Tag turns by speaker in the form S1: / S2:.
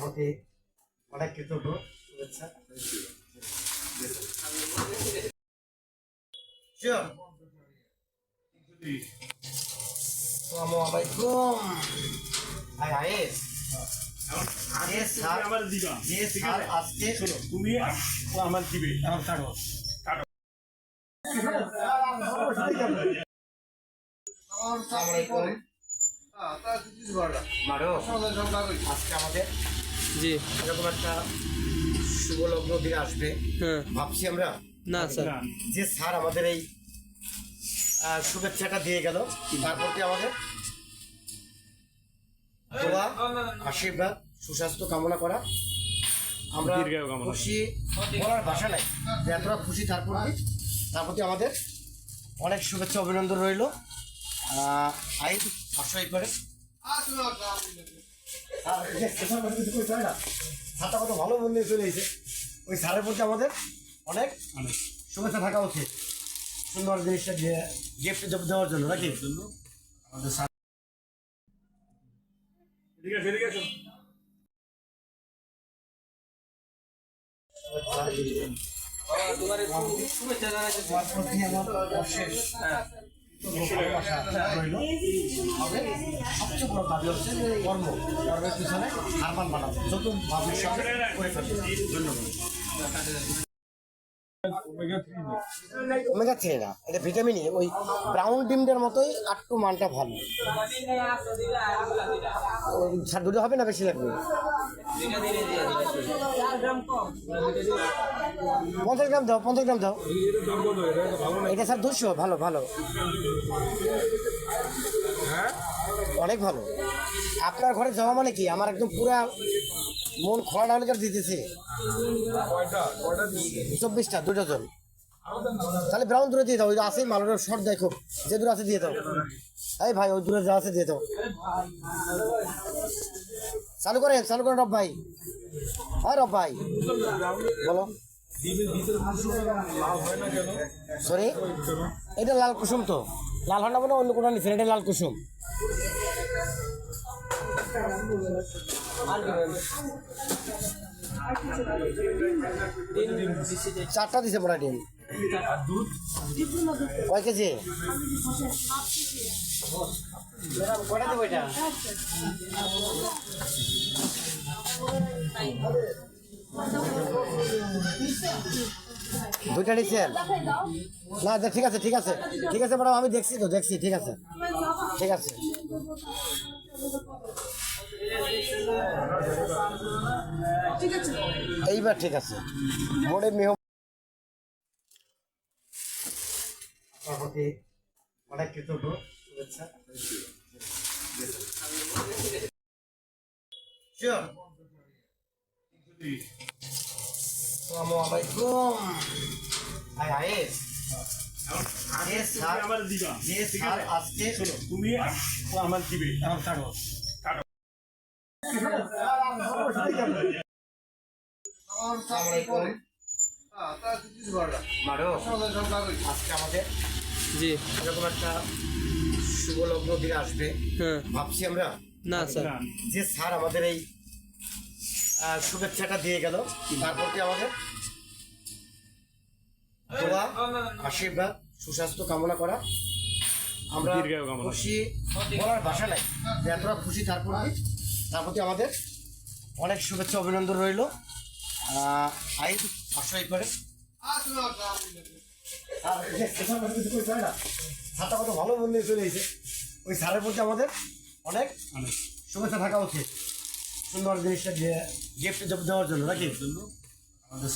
S1: প্রতি অনেক কৃতজ্ঞ। শুভেচ্ছা। আসসালামু আলাইকুম হাই
S2: তুমি আমার দিবে।
S1: আমার কাটো। আজকে আমাদের
S3: জি।
S1: এরকম একটা শুভ লগ্ন দিকে আসবে।
S3: হ্যাঁ।
S1: ভাবছি আমরা।
S3: না স্যার।
S1: যে স্যার আমাদের এই শুভেচ্ছাটা দিয়ে গেল। তারপর কি আমাদের? দোয়া আশীর্বাদ সুস্বাস্থ্য কামনা করা। আমরা খুশি বলার ভাষা নাই। যে এতটা খুশি তারপর তার প্রতি আমাদের অনেক শুভেচ্ছা অভিনন্দন রইল। আই আশাই করে। আর স্টেশন বাড়ি কিছু কইতে হয় না, স্যারটা কত ভালো মন নিয়ে চলে এসেছে ওই স্যারের প্রতি আমাদের অনেক
S2: অনেক।
S1: শুভেচ্ছা থাকা উচিত। সুন্দর জিনিসটা দিয়ে গিফট দেওয়ার জন্য নাকি? আমাদের স্যার
S2: ঠিক আছে ঠিক আছে
S1: তোমার প্রতি আমার অশেষ। আমাদের সবচেয়ে বড় দাবি হচ্ছে কর্ম কর্মের পিছনে হারমান বানাবো যত ভাবির সঙ্গে করে ফেলব ধন্যবাদ ওমেগা থ্রি না এটা ভিটামিনই ওই ব্রাউন ডিমটার মতোই আটটু মানটা ভালো দুটো হবে না বেশি লাগবে? পঞ্চাশ গ্রাম দাও, পঞ্চাশ গ্রাম দাও। এটা স্যার দুশো, ভালো ভালো। অনেক ভালো। আপনার ঘরে যাওয়া মানে কি? আমার একদম পুরা মন খোলা না হলে দিতেছে। চব্বিশটা দুই ডজন তাহলে ব্রাউন দূরে দিয়ে দাও, ওই আছে শর্ট দেখো, যে দূরে আছে দিয়ে দাও। এই ভাই, ওই দূরে যা আছে দিয়ে দাও। চালু করেন চালু করেন রব ভাই। হ্যাঁ রব ভাই, বলো। সরি এটা লাল কুসুম তো। লাল হন্ডা বলে অন্য কোনো নিচ্ছেন এটা লাল কুসুম। চারটা দিছে মোটা ডিম। কয় কেজি? কয়টা দেবো এটা? দুইটা নিচ্ছেন না ঠিক আছে ঠিক আছে। ঠিক আছে, ম্যাডাম, আমি দেখছি তো, দেখছি, ঠিক আছে। ঠিক আছে। এইবার ঠিক আছে। মোড়ে মেহ অনেক কৃতজ্ঞ। শুভেচ্ছা। আসসালামু আলাইকুম হাই হাই যে স্যার
S2: আমার দিবা।
S1: আজকে
S2: শোনো তুমি ও আমার দিবে।
S1: আমার কাটো
S2: কাটো।
S1: আজকে আমাদের
S3: জি।
S1: এরকম একটা শুভ লগ্ন দিকে আসবে।
S3: হ্যাঁ।
S1: ভাবছি আমরা
S3: না স্যার।
S1: যে স্যার আমাদের এই শুভেচ্ছাটা দিয়ে গেল। তারপর কি আমাদের? দোয়া আশীর্বাদ সুস্বাস্থ্য কামনা করা। আমরা
S2: কামনা। করা।
S1: খুশি বলার ভাষা নাই যে এতটা খুশি তারপর তার প্রতি আমাদের অনেক শুভেচ্ছা অভিনন্দন রইল। আই আশাই করে। আর এই না, স্যারটা কত ভালো মন নিয়ে চলে এসেছে। ওই স্যারের প্রতি আমাদের অনেক। শুভেচ্ছা থাকা উচিত। সুন্দর জিনিসটা দিয়ে গিফট দেওয়ার জন্য নাকি? আমাদের